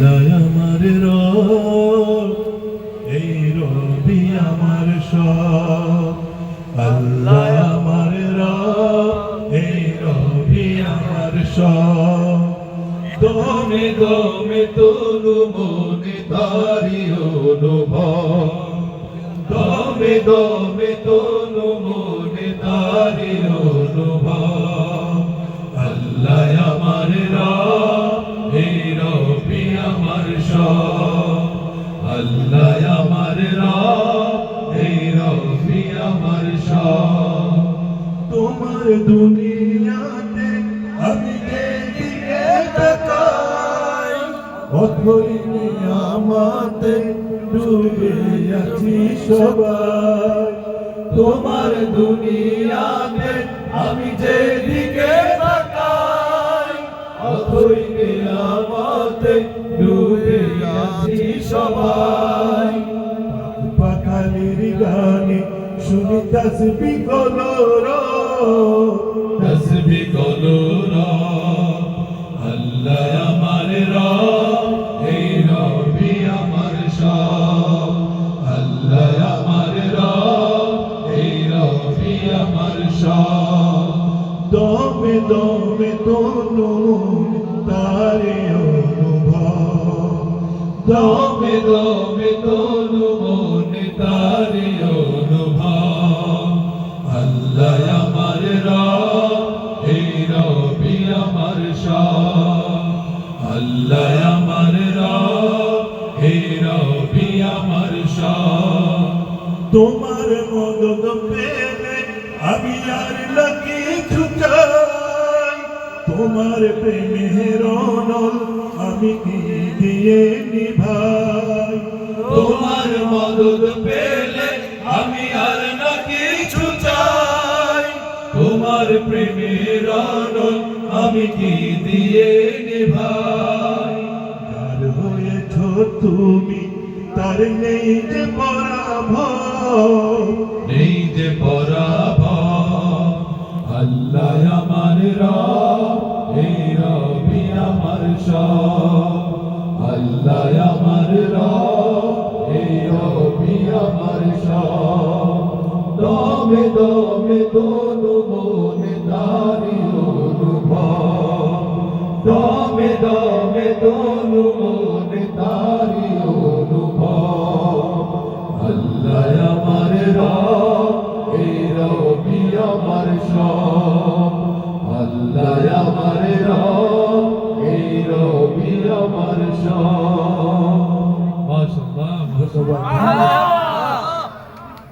আল্লাহ আমার রব, এই রবি আমার সব। আল্লাহ আমার রব, এই রবি আমার সব। দমে দমে তনু মনে তারি অনুভব। দমে দমে তনু মনে তারি আল্লাহ আমার এই রবি আমার তোমার দুনিয়াতে আমি যেদিকে তাকাই, অথই নিয়ামাতে ডুবে আছি সবাই। তোমার দুনিয়াতে আমি যেদিকে তাকাই, অথই নিয়ামাতে শুনি তসবি কলর। তসবি কলর। আল্লাহ আমার রব এই রবি আমার সব। আল্লাহ আমার রব এই রবি আমার সব। দমে দমে তনু তারে অনুভব। দমে দমে আল্লাহ আমার এই রবি আমার তোমার মদত পেলে আমি আর লাগে ছুটাই। তোমার প্রেমের অনল আমি দিয়ে নিভাই? তোমার মদত পেলে প্রেমের অনল আমি কি দিয়ে নিভাই? তার হয়েছ তুমি তার নেই যে পরাভ নেই যে পরাভ আল্লাহ আমার রব এই রবি আমার সব। আল্লাহ আমার দমে দমে দোনো মনে তারি অনুভব। দমে দমে দোনো মনে তারি অনুভব। আল্লাহ আমার রব এই রবি আমার সব। আল্লাহ আমার রব এই রবি আমার সব। মাশাআল্লাহ